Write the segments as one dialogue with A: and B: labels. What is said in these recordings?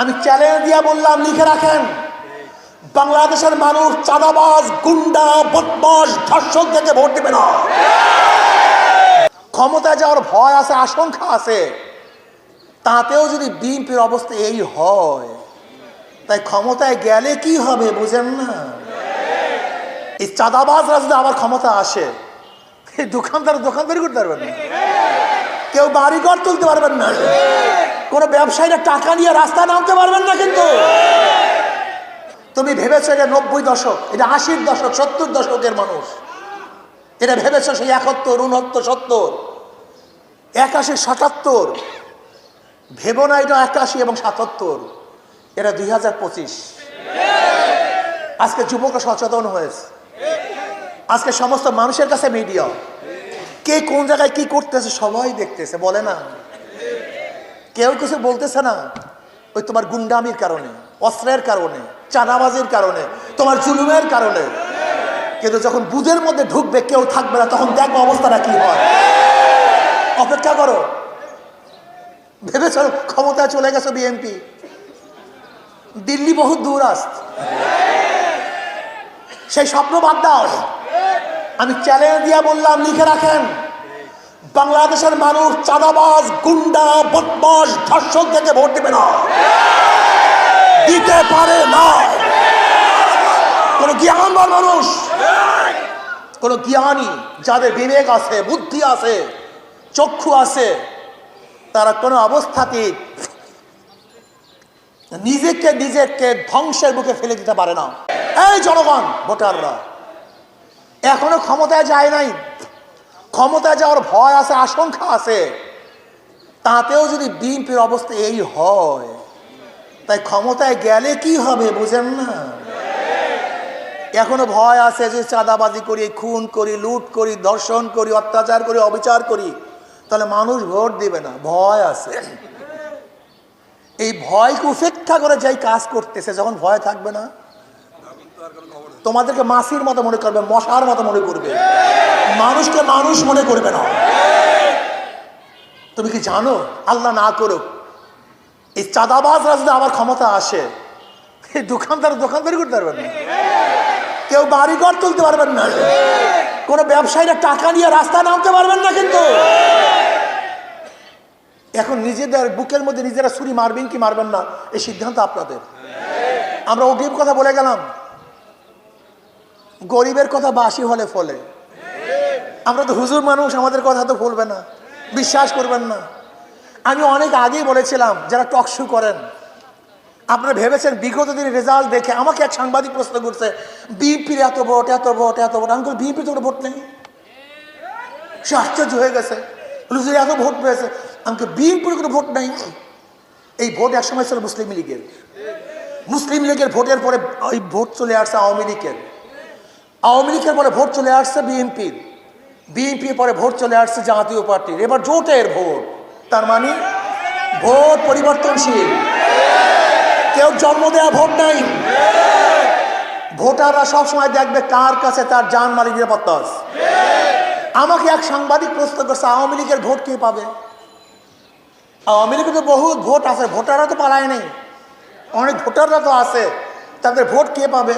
A: আমি চ্যালেঞ্জ দিয়ে বললাম, লিখে রাখেন। বাংলাদেশের মানুষ চাঁদাবাজ, গুন্ডা বদমাস ধর্ষক দেখে ভোট দেবে না। ক্ষমতায় যাওয়ার ভয় আছে, আশঙ্কা আছে। তাতেও যদি বিএনপির অবস্থা এই হয়, তাই ক্ষমতায় গেলে কি হবে বুঝেন না? এই চাঁদাবাজরা যদি আবার ক্ষমতা আসে দোকানদার দোকানদারি করতে পারবেন না। কেউ বাড়িঘর তুলতে পারবেন না। কোনো ব্যবসায়ীরা টাকা নিয়ে রাস্তায় নামতে পারবেন না কিন্তু। তুমি ভেবেছো এটা নব্বই দশক, এটা আশির দশক, সত্তর দশকের মানুষ। এটা ভেবেছো সেই একাত্তর উনত্তর সত্তর, একাশি, সাতাত্তর। ভেবো না এটা একাশি এবং সাতাত্তর এটা দুই হাজার পঁচিশ। আজকে যুবকরা সচেতন হয়েছে। আজকে সমস্ত মানুষের কাছে মিডিয়া। কে কোন জায়গায় কি করতেছে, সবাই দেখতেছে, বলে না। কেউ কিছু বলতেছে না। ওই তোমার গুন্ডামির কারণে, অস্ত্রের কারণে, চাঁদাবাজির কারণে, তোমার জুলুমের কারণে। কিন্তু যখন বুধের মধ্যে ঢুকবে, কেউ থাকবে না, তখন দেখব অবস্থাটা কি হয়। অপেক্ষা করো। ভেবেছ ক্ষমতায় চলে গেছো বিএনপি দিল্লি বহু দূর আস্ত। সেই স্বপ্ন বাদ দাও। আমি চ্যালেঞ্জ দিয়ে বললাম, লিখে রাখেন। বাংলাদেশের মানুষ চাঁদাবাজ, গুন্ডা বদমাস ধর্ষক থেকে ভোট দেবে না। দিতে পারে না। কোন জ্ঞানবান মানুষ, কোন জ্ঞানী যাদের বিবেক আছে, বুদ্ধি আছে, চক্ষু আছে, তারা কোনো অবস্থাতে নিজেকে নিজেকে ধ্বংসের বুকে ফেলে দিতে পারে না। এই জনগণ, ভোটাররা, এখনও ক্ষমতায় যায় নাই। ক্ষমতায় যাওয়ার ভয় আছে, আশঙ্কা আছে। তাতেও যদি বিএনপির অবস্থা এই হয়, তাই ক্ষমতায় গেলে কি হবে বুঝেন না? এখনও ভয় আছে যে চাঁদাবাজি করি, খুন করি, লুট করি দর্শন করি, অত্যাচার করি, অবিচার করি, তাহলে মানুষ ভোট দিবে না, ভয় আছে। এই ভয়কে উপেক্ষা করে যাই কাজ করতেছে, যখন ভয় থাকবে না? তোমাদেরকে মাসির মতো মনে করবে, মশার মতো মনে করবে। মানুষকে মানুষ মনে করবে না। তুমি কি জানো? আল্লাহ না করুক, এই চাঁদাবাজরা যদি আবার ক্ষমতা আসে, এই দোকানদার দোকানদারি করতে পারবেন না। কেউ বাড়িঘর তুলতে পারবেন না। কোনো ব্যবসায়ীরা টাকা নিয়ে রাস্তায় নামতে পারবেন না কিন্তু। এখন নিজেদের বুকের মধ্যে নিজেরা ছুরি মারবেন কি মারবেন না, এই সিদ্ধান্ত আপনাদের। আমরা অগ্রিম কথা বলে গেলাম। গরিবের কথা বাসি হলে ফলে। আমরা তো হুজুর মানুষ, আমাদের কথা তো ভুলবে না। বিশ্বাস করবেন না। আমি অনেক আগেই বলেছিলাম, যারা টকশু করেন, আপনারা ভেবেছেন বিগত দিনের রেজাল্ট দেখে আমাকে এক সাংবাদিক প্রশ্ন করছে, বিএনপির এত ভোট এত ভোট এত ভোট। আমি বিএনপি তো ভোট নেই। সে আশ্চর্য হয়ে গেছে। হুজুর, এত ভোট পেয়েছে। আমাকে বিএনপির কোনো ভোট নেই। এই ভোট একসময় ছিল মুসলিম লীগের। মুসলিম লীগের ভোটের পরে ওই ভোট চলে আসছে আওয়ামী লীগের। আওয়ামী লীগের পরে ভোট চলে আসছে বিএনপির। বিএনপির পরে ভোট চলে আসছে জাতীয় পার্টির এবার জোটের ভোট। তার মানে ভোট পরিবর্তনশীল। কেউ জন্ম দেওয়া ভোট নাই। ভোটাররা সবসময় দেখবে কার কাছে তার জান মালিক নিরাপত্তা আছে। আমাকে এক সাংবাদিক প্রশ্ন করছে, আওয়ামী লীগের ভোট কে পাবে? আওয়ামী লীগের তো বহু ভোট আছে, ভোটাররা তো পালায় নেই। অনেক ভোটাররা তো আছে। তাদের ভোট কে পাবে?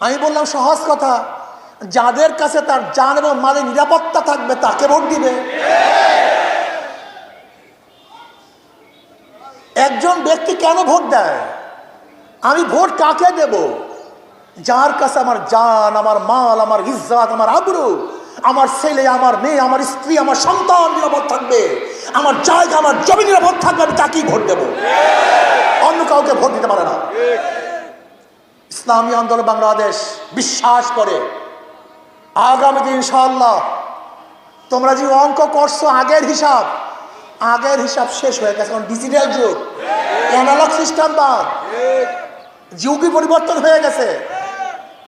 A: আমি বললাম, সহজ কথা। যাদের কাছে তার জান এবং মালের নিরাপত্তা থাকবে, তাকে ভোট দিবে। একজন ব্যক্তি কেন ভোট দেয়? আমি ভোট কাকে দেব? যার কাছে আমার জান আমার মাল, আমার ইজ্জাত, আমার আবরু, আমার ছেলে, আমার মেয়ে, আমার স্ত্রী, আমার সন্তান নিরাপদ থাকবে, আমার জায়গা, আমার জমি নিরাপদ থাকবে, আমি তাকেই ভোট দেব। অন্য কাউকে ভোট দিতে পারে না। ইসলামী আন্দোলন বাংলাদেশ বিশ্বাস করে। আগামী দিন ইনশাআল্লাহ। তোমরা যে অঙ্ক করছ, আগের হিসাব আগের হিসাব শেষ হয়ে গেছে কারণ ডিজিটাল যুগ। অ্যানালগ সিস্টেম বাদ। যুগই পরিবর্তন হয়ে গেছে।